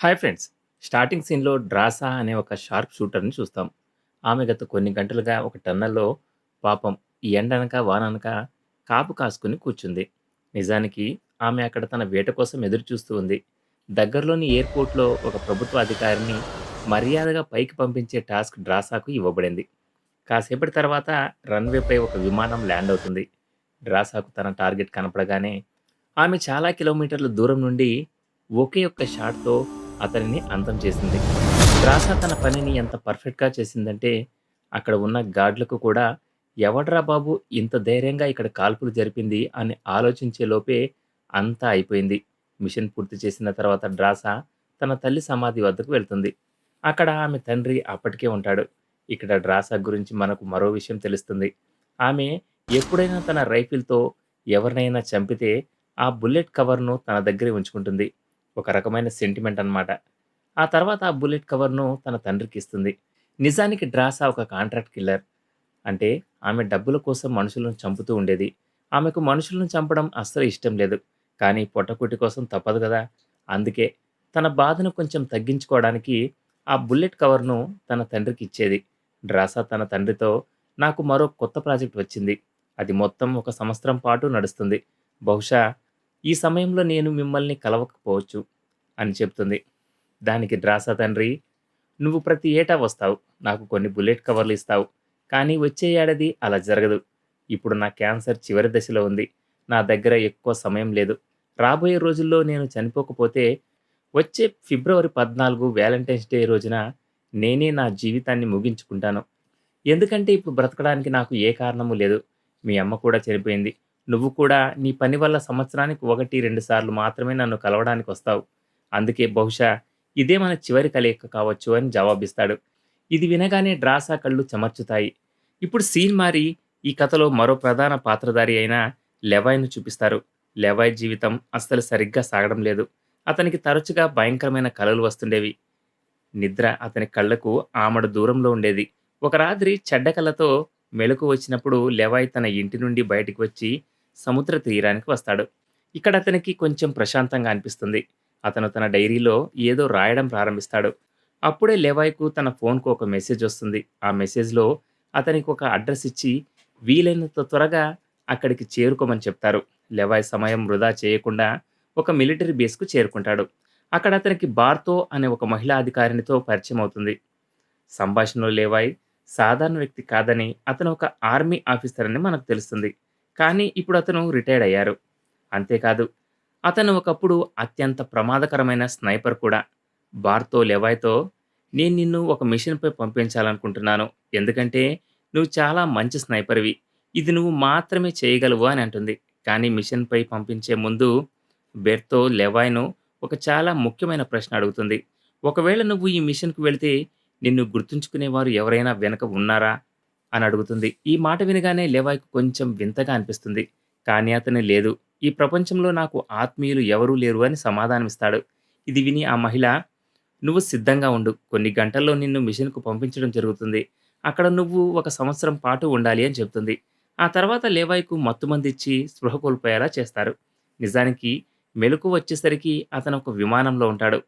Hi friends. Starting సీన్లో డ్రాసా అనే ఒక షార్ప్ షూటర్ని చూస్తాం. ఆమె గత కొన్ని గంటలుగా ఒక టన్నల్లో పాపం ఈ ఎండనక వాననక కాపు కాసుకుని కూర్చుంది. నిజానికి ఆమె అక్కడ తన వేట కోసం ఎదురు చూస్తూ ఉంది. దగ్గరలోని ఎయిర్పోర్ట్లో ఒక ప్రభుత్వ అధికారిని మర్యాదగా పైకి పంపించే టాస్క్ డ్రాసాకు ఇవ్వబడింది. కాసేపటి తర్వాత రన్వేపై ఒక విమానం ల్యాండ్ అవుతుంది. డ్రాసాకు తన టార్గెట్ కనపడగానే ఆమె చాలా కిలోమీటర్ల దూరం నుండి ఒకే ఒక్క షాట్తో అతనిని అంతం చేసింది. డ్రాసా తన పనిని ఎంత పర్ఫెక్ట్గా చేసిందంటే అక్కడ ఉన్న గార్డులకు కూడా ఎవడ్రా బాబు ఇంత ధైర్యంగా ఇక్కడ కాల్పులు జరిపింది అని ఆలోచించే లోపే అంతా అయిపోయింది. మిషన్ పూర్తి చేసిన తర్వాత డ్రాసా తన తల్లి సమాధి వద్దకు వెళ్తుంది. అక్కడ ఆమె తండ్రి అప్పటికే ఉంటాడు. ఇక్కడ డ్రాసా గురించి మనకు మరో విషయం తెలుస్తుంది. ఆమె ఎప్పుడైనా తన రైఫిల్తో ఎవరినైనా చంపితే ఆ బుల్లెట్ కవర్ను తన దగ్గరే ఉంచుకుంటుంది. ఒక రకమైన సెంటిమెంట్ అన్నమాట. ఆ తర్వాత ఆ బుల్లెట్ కవర్ను తన తండ్రికి ఇస్తుంది. నిజానికి డ్రాసా ఒక కాంట్రాక్ట్ కిల్లర్ అంటే ఆమె డబ్బుల కోసం మనుషులను చంపుతూ ఉండేది. ఆమెకు మనుషులను చంపడం అస్సలు ఇష్టం లేదు. కానీ పొట్టకుటి కోసం తప్పదు కదా. అందుకే తన బాధను కొంచెం తగ్గించుకోవడానికి ఆ బుల్లెట్ కవర్ను తన తండ్రికి ఇచ్చేది. డ్రాసా తన తండ్రితో నాకు మరో కొత్త ప్రాజెక్ట్ వచ్చింది. అది మొత్తం ఒక సంవత్సరం పాటు నడుస్తుంది. బహుశా ఈ సమయంలో నేను మిమ్మల్ని కలవకపోవచ్చు అని చెప్తుంది. దానికి డ్రాసా తండ్రి నువ్వు ప్రతి ఏటా వస్తావు. నాకు కొన్ని బుల్లెట్ కవర్లు ఇస్తావు. కానీ వచ్చే ఏడాది అలా జరగదు. ఇప్పుడు నా క్యాన్సర్ చివరి దశలో ఉంది. నా దగ్గర ఎక్కువ సమయం లేదు. రాబోయే రోజుల్లో నేను చనిపోకపోతే వచ్చే ఫిబ్రవరి పద్నాలుగు వ్యాలంటైన్స్ డే రోజున నేనే నా జీవితాన్ని ముగించుకుంటాను. ఎందుకంటే ఇప్పుడు బ్రతకడానికి నాకు ఏ కారణము లేదు. మీ అమ్మ కూడా చనిపోయింది. నువ్వు కూడా నీ పని వల్ల సంవత్సరానికి ఒకటి రెండు సార్లు మాత్రమే నన్ను కలవడానికి వస్తావు. అందుకే బహుశా ఇదే మన చివరి కలయిక కావచ్చు అని జవాబిస్తాడు. ఇది వినగానే డ్రాసా కళ్ళు చెమర్చుతాయి. ఇప్పుడు సీన్ మారి ఈ కథలో మరో ప్రధాన పాత్రధారి అయిన లెవాయ్ను చూపిస్తారు. లెవాయ్ జీవితం అస్సలు సరిగ్గా సాగడం లేదు. అతనికి తరచుగా భయంకరమైన కలలు వస్తుండేవి. నిద్ర అతని కళ్ళకు ఆమడ దూరంలో ఉండేది. ఒక రాత్రి చెడ్డ కళ్ళతో మెలకు వచ్చినప్పుడు లెవాయ్ తన ఇంటి నుండి బయటికి వచ్చి సముద్ర తీరానికి వస్తాడు. ఇక్కడ అతనికి కొంచెం ప్రశాంతంగా అనిపిస్తుంది. అతను తన డైరీలో ఏదో రాయడం ప్రారంభిస్తాడు. అప్పుడే లెవాయ్కు తన ఫోన్కు ఒక మెసేజ్ వస్తుంది. ఆ మెసేజ్లో అతనికి ఒక అడ్రస్ ఇచ్చి వీలైనంత త్వరగా అక్కడికి చేరుకోమని చెప్తారు. లెవాయ్ సమయం వృధా చేయకుండా ఒక మిలిటరీ బేస్కు చేరుకుంటాడు. అక్కడ అతనికి బార్తో అనే ఒక మహిళా అధికారినితో పరిచయం అవుతుంది. సంభాషణలో లేవాయ్ సాధారణ వ్యక్తి కాదని అతను ఒక ఆర్మీ ఆఫీసర్ అని మనకు తెలుస్తుంది. కానీ ఇప్పుడు అతను రిటైర్డ్ అయ్యారు. అంతేకాదు అతను ఒకప్పుడు అత్యంత ప్రమాదకరమైన స్నైపర్ కూడా. బార్తో లెవాయ్తో నేను నిన్ను ఒక మిషన్పై పంపించాలనుకుంటున్నాను. ఎందుకంటే నువ్వు చాలా మంచి స్నైపర్వి. ఇది నువ్వు మాత్రమే చేయగలవు అని అంటుంది. కానీ మిషన్పై పంపించే ముందు బెర్తో లెవాయ్ను ఒక చాలా ముఖ్యమైన ప్రశ్న అడుగుతుంది. ఒకవేళ నువ్వు ఈ మిషన్కు వెళితే నిన్ను గుర్తుంచుకునేవారు ఎవరైనా వెనక ఉన్నారా? అని అడుగుతుంది. ఈ మాట వినగానే లేవాయికు కొంచెం వింతగా అనిపిస్తుంది. కానీ అతను లేదు. ఈ ప్రపంచంలో నాకు ఆత్మీయులు ఎవరూ లేరు అని సమాధానమిస్తాడు. ఇది విని ఆ మహిళ నువ్వు సిద్ధంగా ఉండు. కొన్ని గంటల్లో నిన్ను మిషన్కు పంపించడం జరుగుతుంది. అక్కడ నువ్వు ఒక సంవత్సరం పాటు ఉండాలి అని చెబుతుంది. ఆ తర్వాత లేవాయ్కు మత్తుమందిచ్చి స్పృహ కోల్పోయేలా చేస్తారు. నిజానికి మెలకు వచ్చేసరికి అతను ఒక విమానంలో ఉంటాడు.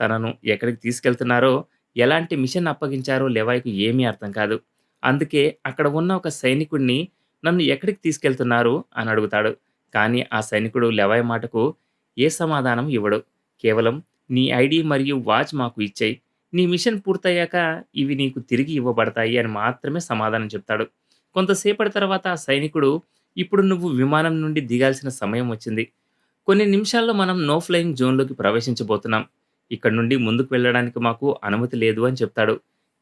తనను ఎక్కడికి తీసుకెళ్తున్నారో ఎలాంటి మిషన్ అప్పగించారో లేవాయ్కు ఏమీ అర్థం కాదు. అందుకే అక్కడ ఉన్న ఒక సైనికుడిని నన్ను ఎక్కడికి తీసుకెళ్తున్నారు? అని అడుగుతాడు. కానీ ఆ సైనికుడు లెవాయ్ మాటకు ఏ సమాధానం ఇవ్వడు. కేవలం నీ ఐడి మరియు వాచ్ మాకు ఇచ్చేయి. నీ మిషన్ పూర్తయ్యాక ఇవి నీకు తిరిగి ఇవ్వబడతాయి అని మాత్రమే సమాధానం చెప్తాడు. కొంతసేపటి తర్వాత ఆ సైనికుడు ఇప్పుడు నువ్వు విమానం నుండి దిగాల్సిన సమయం వచ్చింది. కొన్ని నిమిషాల్లో మనం నో ఫ్లయింగ్ జోన్లోకి ప్రవేశించబోతున్నాం. ఇక్కడ నుండి ముందుకు వెళ్ళడానికి మాకు అనుమతి లేదు అని చెప్తాడు.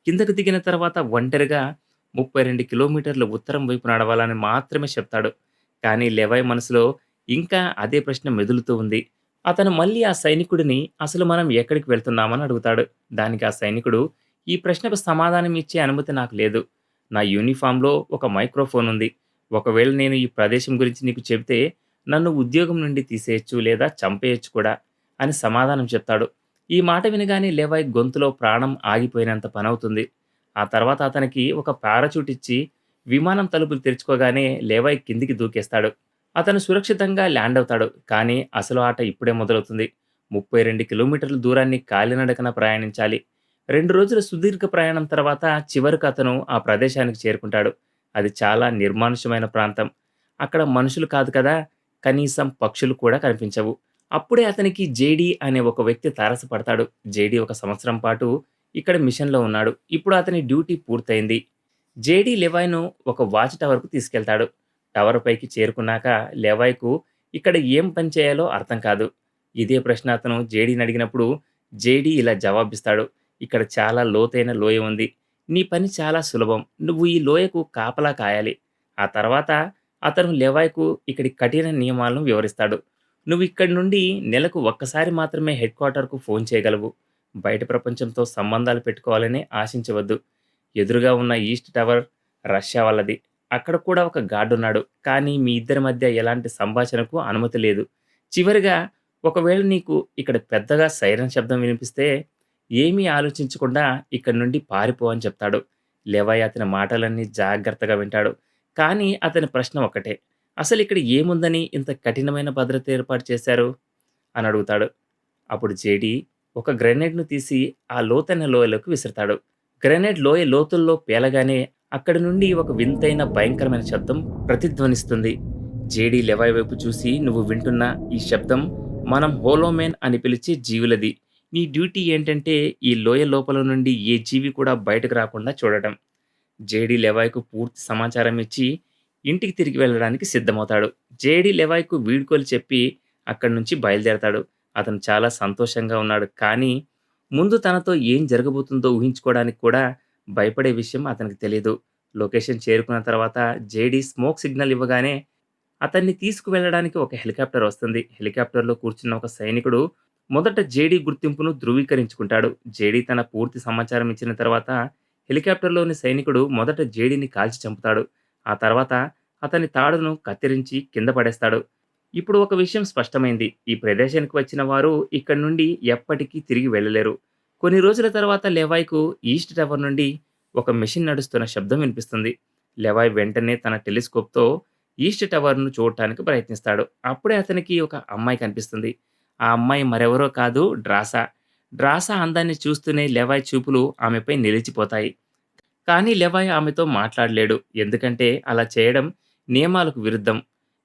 కిందకు దిగిన తర్వాత ఒంటరిగా ముప్పై రెండు కిలోమీటర్ల ఉత్తరం వైపు నడవాలని మాత్రమే చెప్తాడు. కానీ లెవాయ్ మనసులో ఇంకా అదే ప్రశ్న మెదులుతూ ఉంది. అతను మళ్ళీ ఆ సైనికుడిని అసలు మనం ఎక్కడికి వెళ్తున్నామని అడుగుతాడు. దానికి ఆ సైనికుడు ఈ ప్రశ్నకు సమాధానం ఇచ్చే అనుమతి నాకు లేదు. నా యూనిఫామ్లో ఒక మైక్రోఫోన్ ఉంది. ఒకవేళ నేను ఈ ప్రదేశం గురించి నీకు చెబితే నన్ను ఉద్యోగం నుండి తీసేయచ్చు లేదా చంపేయచ్చు కూడా అని సమాధానం చెప్తాడు. ఈ మాట వినగానే లేవాయ్ గొంతులో ప్రాణం ఆగిపోయినంత పనవుతుంది. ఆ తర్వాత అతనికి ఒక పారాచూట్ ఇచ్చి విమానం తలుపులు తెరుచుకోగానే లేవాయ్ కిందికి దూకేస్తాడు అతను సురక్షితంగా ల్యాండ్ అవుతాడు కానీ అసలు ఆట ఇప్పుడే మొదలవుతుంది 32 కిలోమీటర్ల దూరాన్ని కాలినడకన ప్రయాణించాలి. రెండు రోజుల సుదీర్ఘ ప్రయాణం తర్వాత చివరకు అతను ఆ ప్రదేశానికి చేరుకుంటాడు. అది చాలా నిర్మానుష్యమైన ప్రాంతం. అక్కడ మనుషులు కాదు కదా! కనీసం పక్షులు కూడా కనిపించవు. అప్పుడే అతనికి జేడీ అనే ఒక వ్యక్తి తారసపడతాడు. జేడీ ఒక సంవత్సరం పాటు ఇక్కడ మిషన్‌లో ఉన్నాడు. ఇప్పుడు అతని డ్యూటీ పూర్తయింది. జేడీ లెవాయ్ను ఒక వాచ్ టవర్‌కు తీసుకెళ్తాడు. టవర్ పైకి చేరుకున్నాక లెవాయ్కు ఇక్కడ ఏం పని చేయాలో అర్థం కాదు. ఇదే ప్రశ్న అతను జేడీని అడిగినప్పుడు జేడీ ఇలా జవాబిస్తాడు. ఇక్కడ చాలా లోతైన లోయ ఉంది. నీ పని చాలా సులభం. నువ్వు ఈ లోయకు కాపలా కాయాలి. ఆ తర్వాత అతను లెవాయ్కు ఇక్కడి కఠిన నియమాలను వివరిస్తాడు. నువ్వు ఇక్కడి నుండి నెలకు ఒక్కసారి మాత్రమే హెడ్ క్వార్టర్‌కు ఫోన్ చేయగలవు. బయట ప్రపంచంతో సంబంధాలు పెట్టుకోవాలని ఆశించవద్దు. ఎదురుగా ఉన్న ఈస్ట్ టవర్ రష్యా వాళ్ళది. అక్కడ కూడా ఒక గార్డున్నాడు. కానీ మీ ఇద్దరి మధ్య ఎలాంటి సంభాషణకు అనుమతి లేదు. చివరిగా ఒకవేళ నీకు ఇక్కడ పెద్దగా సైరన్ శబ్దం వినిపిస్తే ఏమీ ఆలోచించకుండా ఇక్కడి నుండి పారిపో అని చెప్తాడు. లేవయ్య అతని మాటలన్నీ జాగ్రత్తగా వింటాడు. కానీ అతని ప్రశ్న ఒక్కటే. ఇక్కడ ఏముందని ఇంత కఠినమైన భద్రత ఏర్పాటు చేశారు? అని అడుగుతాడు. అప్పుడు జేడీ ఒక గ్రెనేడ్‌ను తీసి ఆ లోతైన లోయలోకి విసురుతాడు. గ్రెనేడ్ లోయ లోతుల్లో పేలగానే అక్కడి నుండి ఒక వింతైన భయంకరమైన శబ్దం ప్రతిధ్వనిస్తుంది. జేడీ లెవాయి వైపు చూసి నువ్వు వింటున్న ఈ శబ్దం మనం హోలోమెన్ అని పిలిచే జీవులది. నీ డ్యూటీ ఏంటంటే ఈ లోయ లోపల నుండి ఏ జీవి కూడా బయటకు రాకుండా చూడటం. జేడీ లెవాయ్కు పూర్తి సమాచారం ఇచ్చి ఇంటికి తిరిగి వెళ్ళడానికి సిద్ధమవుతాడు. జేడీ లెవైకు వీడ్కోలు చెప్పి అక్కడి నుంచి బయలుదేరతాడు. అతను చాలా సంతోషంగా ఉన్నాడు. కానీ ముందు తనతో ఏం జరగబోతుందో ఊహించుకోవడానికి కూడా భయపడే విషయం అతనికి తెలీదు. లొకేషన్ చేరుకున్న తర్వాత జేడీ స్మోక్ సిగ్నల్ ఇవ్వగానే అతన్ని తీసుకువెళ్ళడానికి ఒక హెలికాప్టర్ వస్తుంది. హెలికాప్టర్‌లో కూర్చున్న ఒక సైనికుడు మొదట జేడీ గుర్తింపును ధృవీకరించుకుంటాడు. జేడీ తన పూర్తి సమాచారం ఇచ్చిన తర్వాత హెలికాప్టర్‌లోని సైనికుడు మొదట జేడీని కాల్చి చంపుతాడు. ఆ తర్వాత అతని తాడును కత్తిరించి కింద పడేస్తాడు. ఇప్పుడు ఒక విషయం స్పష్టమైంది. ఈ ప్రదేశానికి వచ్చిన వారు ఇక్కడి నుండి ఎప్పటికీ తిరిగి వెళ్ళలేరు. కొన్ని రోజుల తర్వాత లెవాయ్కు ఈస్ట్ టవర్ నుండి ఒక మెషిన్ నడుస్తున్న శబ్దం వినిపిస్తుంది. లెవాయ్ వెంటనే తన టెలిస్కోప్‌తో ఈస్ట్ టవర్‌ను చూడటానికి ప్రయత్నిస్తాడు. అప్పుడే అతనికి ఒక అమ్మాయి కనిపిస్తుంది. ఆ అమ్మాయి మరెవరో కాదు డ్రాసా. డ్రాసా అందాన్ని చూస్తూనే లెవాయ్ చూపులు ఆమెపై నిలిచిపోతాయి. కానీ లెవాయ్ ఆమెతో మాట్లాడలేడు. ఎందుకంటే అలా చేయడం నియమాలకు విరుద్ధం.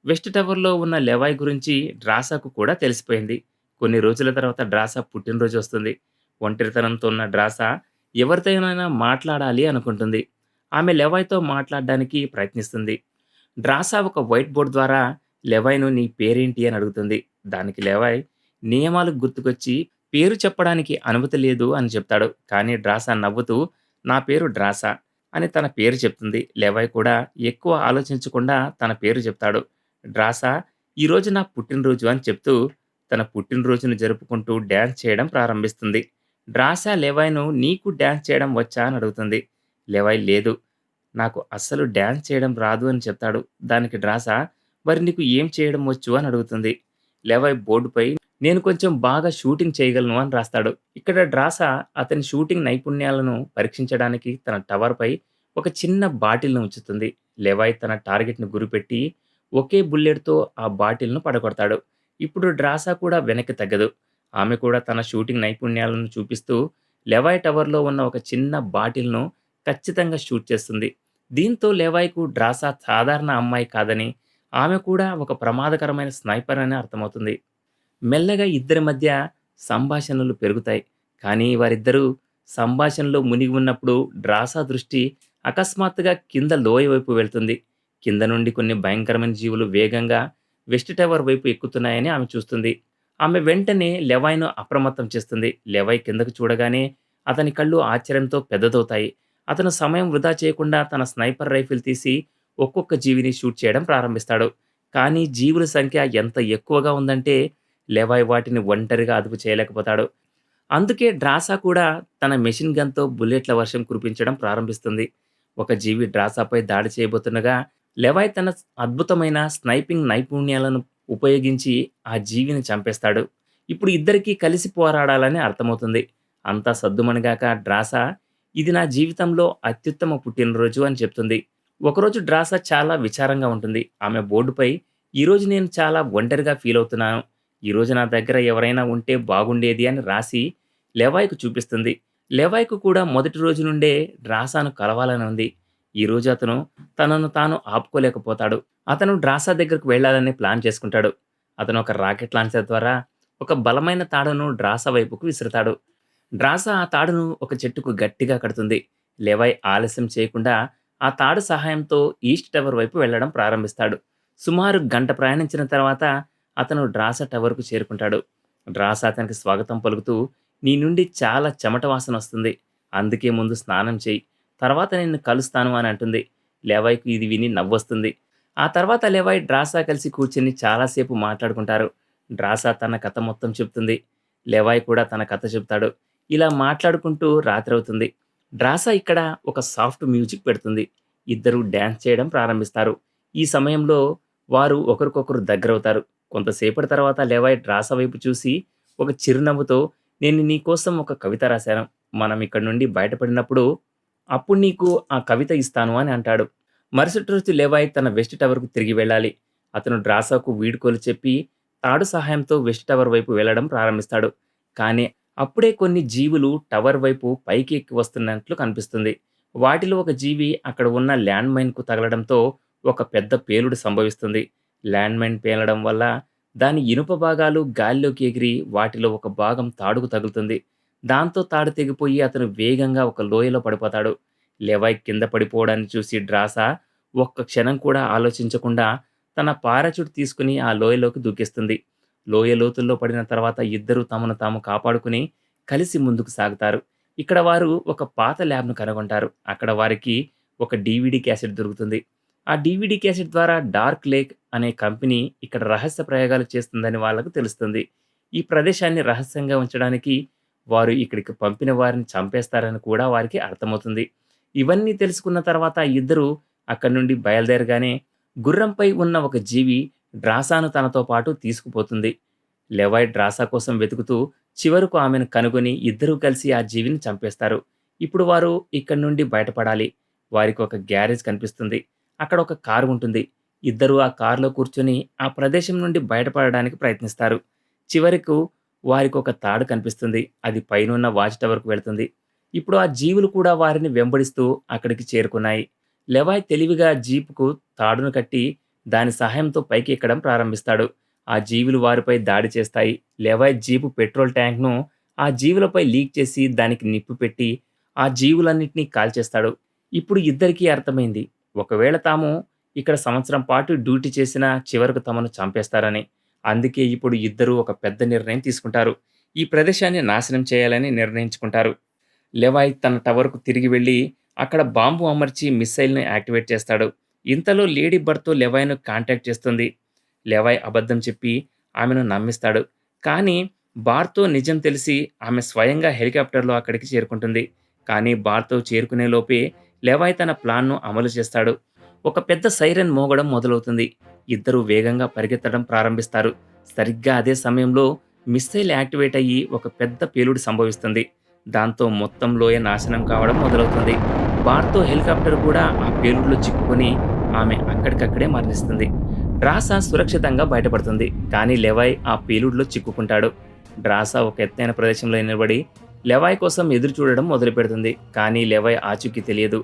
వెస్ట్ టవర్‌లో ఉన్న లెవాయ్ గురించి డ్రాసాకు కూడా తెలిసిపోయింది. కొన్ని రోజుల తర్వాత డ్రాసా పుట్టినరోజు వస్తుంది. ఒంటరితనంతో ఉన్న డ్రాసా ఎవరితోనైనా మాట్లాడాలి అనుకుంటుంది. ఆమె లెవాయ్తో మాట్లాడడానికి ప్రయత్నిస్తుంది. డ్రాసా ఒక వైట్ బోర్డ్ ద్వారా లెవాయ్ను నీ పేరేంటి అని అడుగుతుంది. దానికి లెవాయ్ నియమాలు గుర్తుకొచ్చి పేరు చెప్పడానికి అనుమతి లేదు అని చెప్తాడు. కానీ డ్రాసా నవ్వుతూ నా పేరు డ్రాసా అని తన పేరు చెప్తుంది. లెవాయ్ కూడా ఎక్కువ ఆలోచించకుండా తన పేరు చెప్తాడు. డ్రాసా ఈరోజు నా పుట్టినరోజు అని చెప్తూ తన పుట్టినరోజును జరుపుకుంటూ డ్యాన్స్ చేయడం ప్రారంభిస్తుంది. డ్రాసా లెవయ్‌ను నీకు డ్యాన్స్ చేయడం వచ్చా అని అడుగుతుంది. లెవయ్ లేదు. నాకు అస్సలు డ్యాన్స్ చేయడం రాదు అని చెప్తాడు. దానికి డ్రాసా మరి నీకు ఏం చేయడం వచ్చు అని అడుగుతుంది. లెవయ్ బోర్డుపై నేను కొంచెం బాగా షూటింగ్ చేయగలను అని రాస్తాడు. ఇక్కడ డ్రాసా అతని షూటింగ్ నైపుణ్యాలను పరీక్షించడానికి తన టవర్‌పై ఒక చిన్న బాటిల్‌ను ఉంచుతుంది. లెవాయ్ తన టార్గెట్ను గురిపెట్టి ఒకే బుల్లెట్‌తో ఆ బాటిల్‌ను పడగొడతాడు. ఇప్పుడు డ్రాసా కూడా వెనక్కి తగ్గదు. ఆమె కూడా తన షూటింగ్ నైపుణ్యాలను చూపిస్తూ లెవాయ్ టవర్‌లో ఉన్న ఒక చిన్న బాటిల్‌ను ఖచ్చితంగా షూట్ చేస్తుంది. దీంతో లెవాయ్‌కు డ్రాసా సాధారణ అమ్మాయి కాదని, ఆమె కూడా ఒక ప్రమాదకరమైన స్నైపర్ అని అర్థమవుతుంది. మెల్లగా ఇద్దరి మధ్య సంభాషణలు పెరుగుతాయి. కానీ వారిద్దరూ సంభాషణలో మునిగి ఉన్నప్పుడు డ్రాసా దృష్టి అకస్మాత్తుగా కింద లోయ వైపు వెళ్తుంది. కింద నుండి కొన్ని భయంకరమైన జీవులు వేగంగా వెస్ట్ టవర్ వైపు ఎక్కుతున్నాయని ఆమె చూస్తుంది. ఆమె వెంటనే లెవాయ్ను అప్రమత్తం చేస్తుంది. లెవాయ్ కిందకు చూడగానే అతని కళ్ళు ఆశ్చర్యంతో పెద్దదవుతాయి. అతను సమయం వృధా చేయకుండా తన స్నైపర్ రైఫిల్ తీసి ఒక్కొక్క జీవిని షూట్ చేయడం ప్రారంభిస్తాడు. కానీ జీవుల సంఖ్య ఎంత ఎక్కువగా ఉందంటే లెవాయ్ వాటిని ఒంటరిగా అదుపు చేయలేకపోతాడు. అందుకే డ్రాసా కూడా తన మెషిన్ గన్‌తో బుల్లెట్ల వర్షం కురిపించడం ప్రారంభిస్తుంది. ఒక జీవి డ్రాసాపై దాడి చేయబోతుండగా లెవాయ్ తన అద్భుతమైన స్నైపింగ్ నైపుణ్యాలను ఉపయోగించి ఆ జీవిని చంపేస్తాడు. ఇప్పుడు ఇద్దరికీ కలిసి పోరాడాలని అర్థమవుతుంది. అంతా సద్దుమణిగాక డ్రాసా ఇది నా జీవితంలో అత్యుత్తమ పుట్టినరోజు అని చెప్తుంది. ఒకరోజు డ్రాసా చాలా విచారంగా ఉంటుంది. ఆమె బోర్డుపై ఈరోజు నేను చాలా ఒంటరిగా ఫీల్ అవుతున్నాను. ఈరోజు నా దగ్గర ఎవరైనా ఉంటే బాగుండేది అని రాసి లెవాయ్‌కు చూపిస్తుంది. లెవాయ్‌కు కూడా మొదటి రోజు నుండే డ్రాసాను కలవాలని ఉంది. ఈరోజు అతను తనను తాను ఆపుకోలేకపోతాడు. అతను డ్రాసా దగ్గరకు వెళ్ళాలని ప్లాన్ చేసుకుంటాడు. అతను ఒక రాకెట్ లాంచర్ ద్వారా ఒక బలమైన తాడును డ్రాసా వైపుకు విసురుతాడు. డ్రాసా ఆ తాడును ఒక చెట్టుకు గట్టిగా కడుతుంది. లెవై ఆలస్యం చేయకుండా ఆ తాడు సహాయంతో ఈస్ట్ టవర్ వైపు వెళ్ళడం ప్రారంభిస్తాడు. సుమారు గంట ప్రయాణించిన తర్వాత అతను డ్రాసా టవర్‌కు చేరుకుంటాడు. డ్రాసా అతనికి స్వాగతం పలుకుతూ నీ నుండి చాలా చెమట వాసన వస్తుంది. అందుకే ముందు స్నానం చేయి తర్వాత నిన్ను కలుస్తాను అని అంటుంది. లేవాయికు ఇది విని నవ్వొస్తుంది. ఆ తర్వాత లేవాయి డ్రాసా కలిసి కూర్చొని చాలాసేపు మాట్లాడుకుంటారు. డ్రాసా తన కథ మొత్తం చెప్తుంది. లేవాయి కూడా తన కథ చెప్తాడు. ఇలా మాట్లాడుకుంటూ రాత్రి అవుతుంది డ్రాసా ఇక్కడ ఒక సాఫ్ట్ మ్యూజిక్ పెడుతుంది. ఇద్దరు డ్యాన్స్ చేయడం ప్రారంభిస్తారు. ఈ సమయంలో వారు ఒకరికొకరు దగ్గరవుతారు. కొంతసేపటి తర్వాత లేవాయి డ్రాసా వైపు చూసి ఒక చిరునవ్వుతో నేను నీ కోసం ఒక కవిత రాశాను. మనం ఇక్కడి నుండి బయటపడినప్పుడు అప్పుడు నీకు ఆ కవిత ఇస్తాను అని అంటాడు. మరుసటి రోజు లేవాయ్ తన వెస్ట్ టవర్‌కు తిరిగి వెళ్ళాలి. అతను డ్రాసాకు వీడ్కోలు చెప్పి తాడు సహాయంతో వెస్ట్ టవర్ వైపు వెళ్ళడం ప్రారంభిస్తాడు. కానీ అప్పుడే కొన్ని జీవులు టవర్ వైపు పైకి ఎక్కి వస్తున్నట్లు కనిపిస్తుంది. వాటిలో ఒక జీవి అక్కడ ఉన్న ల్యాండ్ మైన్‌కు తగలడంతో ఒక పెద్ద పేలుడు సంభవిస్తుంది. ల్యాండ్ మైన్ పేలడం వల్ల దాని ఇనుప భాగాలు గాల్లోకి ఎగిరి వాటిలో ఒక భాగం తాడుకు తగులుతుంది. దాంతో తాడు తెగిపోయి అతను వేగంగా ఒక లోయలో పడిపోతాడు. లెవాయ్ కింద పడిపోవడాన్ని చూసి డ్రాసా ఒక్క క్షణం కూడా ఆలోచించకుండా తన పారాచూట్ తీసుకుని ఆ లోయలోకి దూకిస్తుంది లోయ లోతుల్లో పడిన తర్వాత ఇద్దరూ తమను తాము కాపాడుకుని కలిసి ముందుకు సాగుతారు. ఇక్కడ వారు ఒక పాత ల్యాబ్‌ను కనుగొంటారు. అక్కడ వారికి ఒక డీవీడీ క్యాసెట్ దొరుకుతుంది. ఆ డీవీడీ క్యాసెట్ ద్వారా డార్క్ లేక్ అనే కంపెనీ ఇక్కడ రహస్య ప్రయోగాలు చేస్తుందని వాళ్ళకు తెలుస్తుంది. ఈ ప్రదేశాన్ని రహస్యంగా ఉంచడానికి వారు ఇక్కడికి పంపిన వారిని చంపేస్తారని కూడా వారికి అర్థమవుతుంది. ఇవన్నీ తెలుసుకున్న తర్వాత ఇద్దరూ అక్కడి నుండి బయలుదేరగానే గుర్రంపై ఉన్న ఒక జీవి డ్రాసాను తనతో పాటు తీసుకుపోతుంది. లెవాయ్ డ్రాసా కోసం వెతుకుతూ చివరకు ఆమెను కనుగొని ఇద్దరూ కలిసి ఆ జీవిని చంపేస్తారు. ఇప్పుడు వారు ఇక్కడి నుండి బయటపడాలి. వారికి ఒక గ్యారేజ్ కనిపిస్తుంది. అక్కడ ఒక కారు ఉంటుంది. ఇద్దరు ఆ కారులో కూర్చొని ఆ ప్రదేశం నుండి బయటపడడానికి ప్రయత్నిస్తారు. చివరకు వారికి ఒక తాడు కనిపిస్తుంది. అది పైనున్న వాచ్ టవర్‌కు వెళుతుంది ఇప్పుడు ఆ జీవులు కూడా వారిని వెంబడిస్తూ అక్కడికి చేరుకున్నాయి. లెవాయ్ తెలివిగా జీపుకు తాడును కట్టి దాని సహాయంతో పైకి ఎక్కడం ప్రారంభిస్తాడు. ఆ జీవులు వారిపై దాడి చేస్తాయి. లెవాయ్ జీపు పెట్రోల్ ట్యాంక్‌ను ఆ జీవులపై లీక్ చేసి దానికి నిప్పు పెట్టి ఆ జీవులన్నింటినీ కాల్చేస్తాడు. ఇప్పుడు ఇద్దరికీ అర్థమైంది. ఒకవేళ తాము ఇక్కడ సంవత్సరం పాటు డ్యూటీ చేసినా చివరకు తమను చంపేస్తారని. అందుకే ఇప్పుడు ఇద్దరూ ఒక పెద్ద నిర్ణయం తీసుకుంటారు. ఈ ప్రదేశాన్ని నాశనం చేయాలని నిర్ణయించుకుంటారు. లెవాయ్ తన టవర్‌కు తిరిగి వెళ్ళి అక్కడ బాంబు అమర్చి మిస్సైల్‌ని యాక్టివేట్ చేస్తాడు. ఇంతలో లేడీ బర్తో లెవాయ్‌ను కాంటాక్ట్ చేస్తుంది. లెవాయ్ అబద్ధం చెప్పి ఆమెను నమ్మిస్తాడు. కానీ బార్‌తో నిజం తెలిసి ఆమె స్వయంగా హెలికాప్టర్‌లో అక్కడికి చేరుకుంటుంది. కానీ బార్‌తో చేరుకునే లోపే లెవాయ్ తన ప్లాన్‌ను అమలు చేస్తాడు. ఒక పెద్ద సైరన్ మోగడం మొదలవుతుంది. ఇద్దరూ వేగంగా పరిగెత్తడం ప్రారంభిస్తారు. సరిగ్గా అదే సమయంలో మిస్సైల్ యాక్టివేట్ అయ్యి ఒక పెద్ద పేలుడు సంభవిస్తుంది. దాంతో మొత్తం లోయ నాశనం కావడం మొదలవుతుంది. బార్‌తో హెలికాప్టర్ కూడా ఆ పేలుడులో చిక్కుకొని ఆమె అక్కడికక్కడే మరణిస్తుంది. డ్రాసా సురక్షితంగా బయటపడుతుంది. కానీ లెవాయ్ ఆ పేలుడులో చిక్కుకుంటాడు. డ్రాసా ఒక ఎత్తైన ప్రదేశంలో నిలబడి లెవాయ్ కోసం ఎదురు చూడడం మొదలుపెడుతుంది. కానీ లెవాయ్ ఆచూకీ తెలియదు.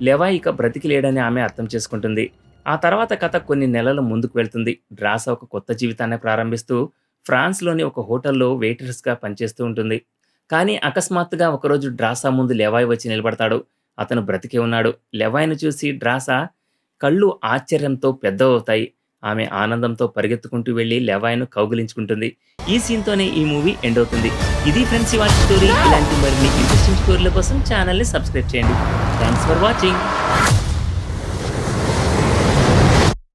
లెవాయ్ ఇక బ్రతికి లేడని ఆమె అర్థం చేసుకుంటుంది. ఆ తర్వాత కథ కొన్ని నెలలు ముందుకు వెళ్తుంది. డ్రాసా ఒక కొత్త జీవితాన్ని ప్రారంభిస్తూ ఫ్రాన్స్‌లోని ఒక హోటల్‌లో వెయిటర్స్గా పనిచేస్తూ ఉంటుంది. కానీ అకస్మాత్తుగా ఒకరోజు డ్రాసా ముందు లెవాయ్ వచ్చి నిలబడతాడు. అతను బ్రతికే ఉన్నాడు. లెవాయ్‌ను చూసి డ్రాసా కళ్ళు ఆశ్చర్యంతో పెద్దవవుతాయి. ఆమె ఆనందంతో పరిగెత్తుకుంటూ వెళ్ళి లెవాయ్‌ను కౌగిలించుకుంటుంది. ఈ సీన్‌తోనే ఈ మూవీ ఎండ్ అవుతుంది. ఇది ఫ్రెండ్స్ వాచ్ స్టోరీ. ఇలాంటి మరిన్ని ఇంట్రెస్టింగ్ స్టోరీల కోసం ఛానల్‌ని సబ్స్క్రైబ్ చేయండి. Thanks for watching.